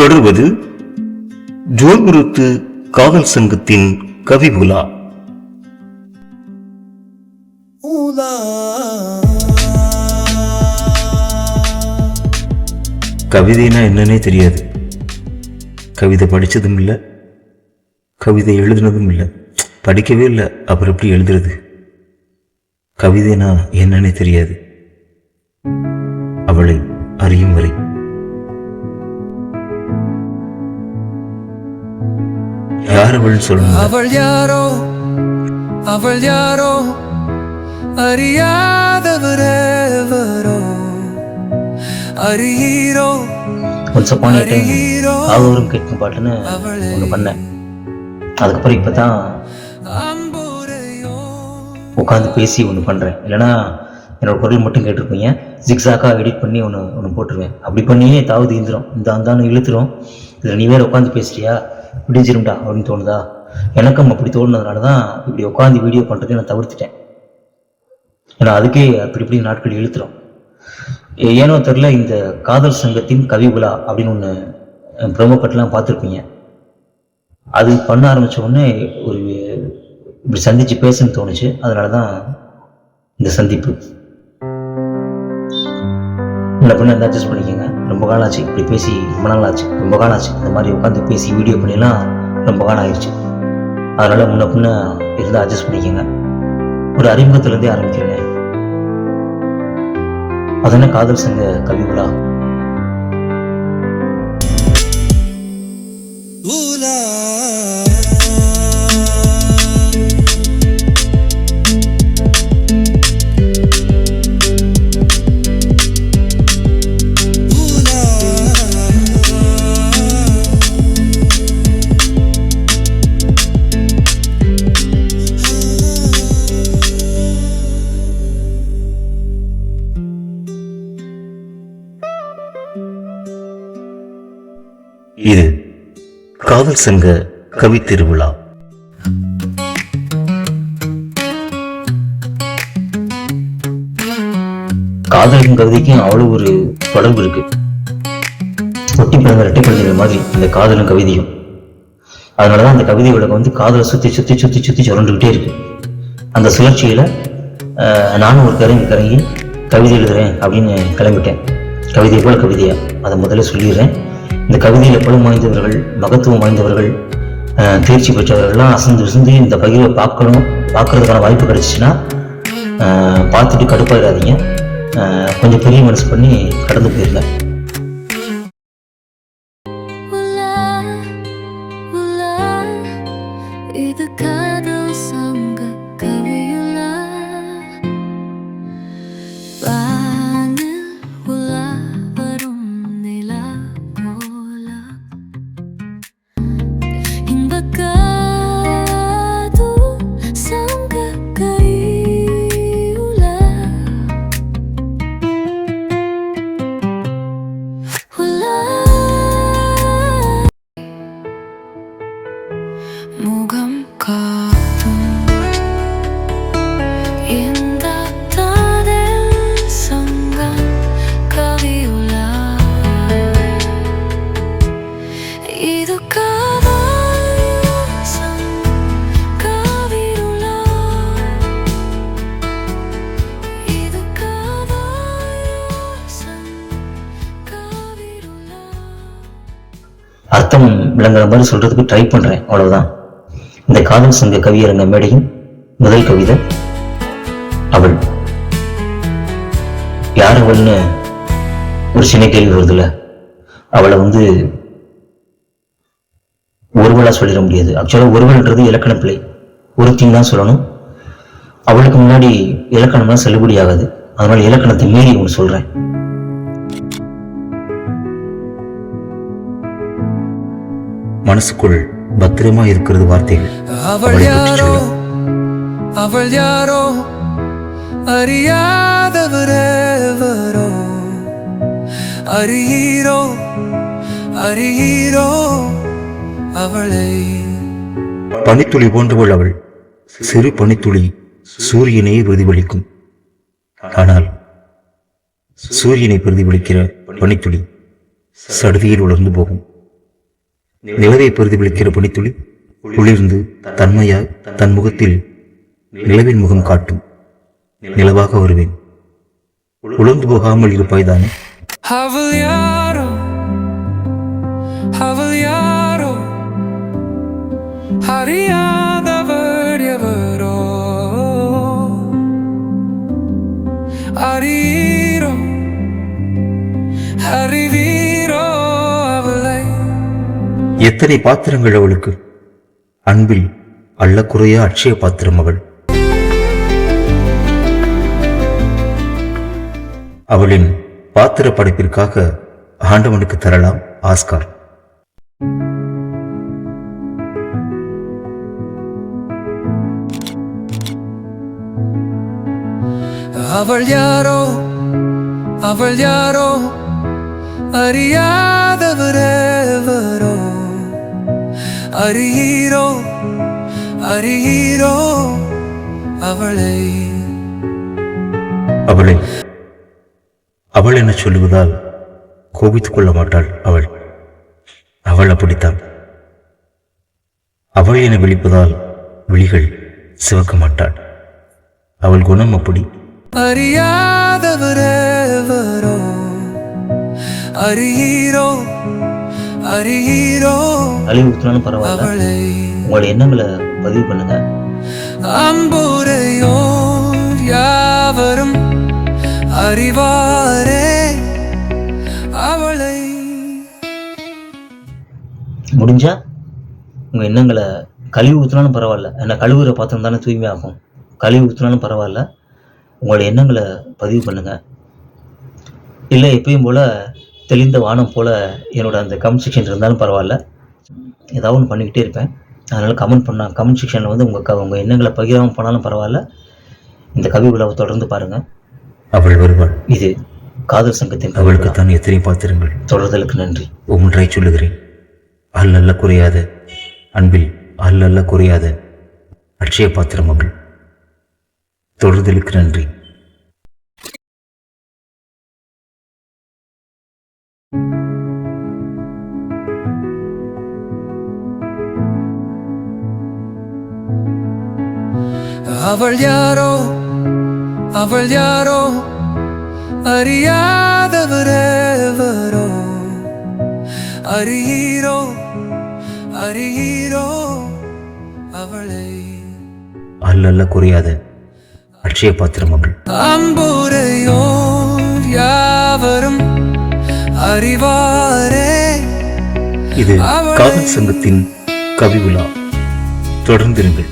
தொடர்வது ஜோல்புரத்து காதல் சங்கத்தின் கவி உலா. கவிதைனா என்னன்னே தெரியாது. கவிதை படித்ததும் இல்லை கவிதை எழுதுனதும் இல்லை. படிக்கவே இல்லை அப்புறம் எப்படி எழுதுறது? கவிதைனா என்னன்னே தெரியாது. அவளை அறியும் வரை. யார் அவள் சொல்லணும் அவள் யாரோ அவள் யாரோ அறியாதவரேவரோ அறியீரோ ஏ டைம் ஆகவரும் கேட்கும் பாட்டுன்னு ஒன்று பண்ணேன். அதுக்கப்புறம் இப்போ தான் உட்காந்து பேசி ஒன்று பண்ணுறேன் இல்லைனா என்னோட குரல் மட்டும் கேட்டிருப்பீங்க. ஜிக்ஸாக்காக எடிட் பண்ணி ஒன்று ஒன்று போட்டுருவேன். அப்படி பண்ணியே தாவது இருந்துரும் இந்த அந்தான்னு இழுத்துரும். இதில் நீ வேறு உட்காந்து பேசுறியா? விடிஞ்சிரும்டா அப்படின்னு தோணுதா? எனக்கும் அப்படி தோணுனதுனால தான் இப்படி உட்காந்து வீடியோ பண்ணுறதை நான் தவிர்த்துட்டேன். ஏன்னா அதுக்கே அப்படி இப்படி நாட்கள் இழுத்துரும். ஏனோ தெரில இந்த காதல் சங்கத்தின் கவி விழா அப்படின்னு ஒன்று ப்ரோமோ கட்டெலாம் பார்த்துருப்பீங்க. அது பண்ண ஆரம்பிச்ச உடனே ஒரு இப்படி சந்திச்சு பேசணும்னு தோணுச்சு. அதனால தான் இந்த சந்திப்பு. என்ன பண்ண அட்ஜஸ்ட் பண்ணிக்கோங்க? ரொம்ப காலம் ஆச்சு இப்படி பேசி ரொம்ப நாள் ஆச்சு ரொம்ப காலம் ஆச்சு இந்த மாதிரி உட்காந்து பேசி வீடியோ பண்ணிலாம் ரொம்ப காலம் ஆயிடுச்சு அதனால முன்ன பின்ன இருந்தால் அட்ஜஸ்ட் பண்ணிக்கோங்க. ஒரு அறிமுகத்திலேருந்தே ஆரம்பிக்கிறேன். என்ன காதல் சங்க கவிகளா? இது காதல் சங்க கவி திருவிழா. காதலுக்கும் கவிதைக்கும் அவ்வளோ ஒரு தொடர்பு இருக்கு. ஒட்டி பிறந்த ரெட்டி பிறந்த மாதிரி இந்த காதலும் கவிதையும். அதனாலதான் அந்த கவிதை உலகம் வந்து காதலை சுத்தி சுத்தி சுத்தி சுத்தி சுரண்டுகிட்டே இருக்கு. அந்த சுழற்சியில நானும் ஒரு கரங்கி கரங்கி கவிதை எழுதுறேன் அப்படின்னு கிளம்பிட்டேன். கவிதை போல கவிதையா? அதை முதல்ல சொல்லிடுறேன். இந்த கவிதையில் பலம் வாய்ந்தவர்கள் மகத்துவம் வாய்ந்தவர்கள் தேர்ச்சி பெற்றவர்கள்லாம் அசந்து விசந்து இந்த பகிர்வை பார்க்கணும் பார்க்கறதுக்கான வாய்ப்பு கிடைச்சிச்சுன்னா பார்த்துட்டு கடுப்பாயிடாதீங்க. கொஞ்சம் பெரிய மனசு பண்ணி கடந்து போயிருந்தேன் அர்த்தம் விளங்குற மாதிரி சொல்றதுக்கு ட்ரை பண்றேன். அவ்வளவுதான். இந்த காதல் சங்க கவியரங்க மேடையின் முதல் கவிதை அவள். யார் அவள்னு ஒரு சின்ன கேள்வி வருதுல்ல. அவளை வந்து ஒருவளா சொல்லிட முடியாது. ஆக்சுவலாக ஒருவள்ன்றது இலக்கண பிள்ளை ஒருத்தின்னு தான் சொல்லணும். அவளுக்கு முன்னாடி இலக்கணம்லாம் செல்லுபடி ஆகாது அதனால இலக்கணத்தை மீறி ஒன்று சொல்றேன். மனசுக்குள் பத்திரமா இருக்கிறது வார்த்தைகள். அவள் யாரோ அவள் யாரோ அறியாதவரேவரோ. அறியீரோ அறியீரோ அவளை. பனித்துளி போன்றவள் அவள். சிறு பனித்துளி சூரியனையே பிரதிபலிக்கும். ஆனால் சூரியனை பிரதிபலிக்கிற பனித்துளி சடுதியில் உலர்ந்து போகும். நிலவை பிரதிபலிக்கிற பனித்துளி குளிர்ந்து தன்மையாய் தன் முகத்தில் நிலவின் முகம் காட்டும். நிலவாக வருவேன். உழந்து போகாமல் இருப்பாய்தானே அவள் எத்தனை பாத்திரங்கள் அவளுக்கு? அன்பில் அள்ளக்குறைய அட்சய பாத்திரம் அவள். அவளின் பாத்திர படைப்பிற்காக ஆண்டவனுக்கு தரலாம் ஆஸ்கார். அவள் யாரோ அவள் யாரோ அறியாதவரேவரோ அறியீரோ? அறியீரோ? அவளை. அவளை. அவள் என சொல்லுவதால் கோபித்துக் கொள்ள மாட்டாள் அவள். அவள் அப்படித்தான். அவள் என விழிப்பதால் விழிகள் சிவக்க மாட்டாள். அவள் குணம் அப்படி. அறியாதவரேவரோ அறியீரோ? கழுவி ஊற்றினாலும் பரவாயில்ல. உங்களோட எண்ணங்களை பதிவு பண்ணுங்க. அம்புரையோ யாவரும் அறிவாரே? அவளை முடிஞ்சா உங்கள் எண்ணங்களை கழுவி ஊற்றினாலும் பரவாயில்ல. ஏன்னா கழுவுற பாத்திரம் தானே தூய்மையாகும். கழுவி ஊற்றினாலும் பரவாயில்ல. உங்களோட எண்ணங்களை பதிவு பண்ணுங்க. இல்லை எப்பயும் போல் தெளிந்த வானம் போல் என்னோட அந்த கமெண்ட் செக்ஷன் இருந்தாலும் பரவாயில்ல. ஏதாவது ஒன்று பண்ணிக்கிட்டே இருப்பேன். அதனால் கமெண்ட் பண்ண கமெண்ட் செக்ஷனில் வந்து உங்கள் க உங்கள் எண்ணங்களை பகிராமல் பண்ணாலும் பரவாயில்ல. இந்த கவி விழாவை தொடர்ந்து பாருங்கள் அவள் வருவாள் இது காதல் சங்கத்தின் கவி விழா. அவளுக்குத்தான் எத்தனை பாத்திரங்கள் தொடர்தலுக்கு நன்றி. ஒன்றாய் சொல்லுகிறேன். அல் அல்ல குறையாத அன்பில் அல் அல்ல குறையாத அட்சய பாத்திரம் அவள். தொடர்தலுக்கு நன்றி. அவள் யாரோ அவள் யாரோ அறியாதவரேவரோ அறியீரோ அறியீரோ அவளை. அல் அல்ல குறையாத அட்சய பாத்திரம் அவள் அம்புரையோ யாவரும் அறிவாரே. இது காதல் சங்கத்தின் கவி விழா தொடர்ந்திருங்கள்.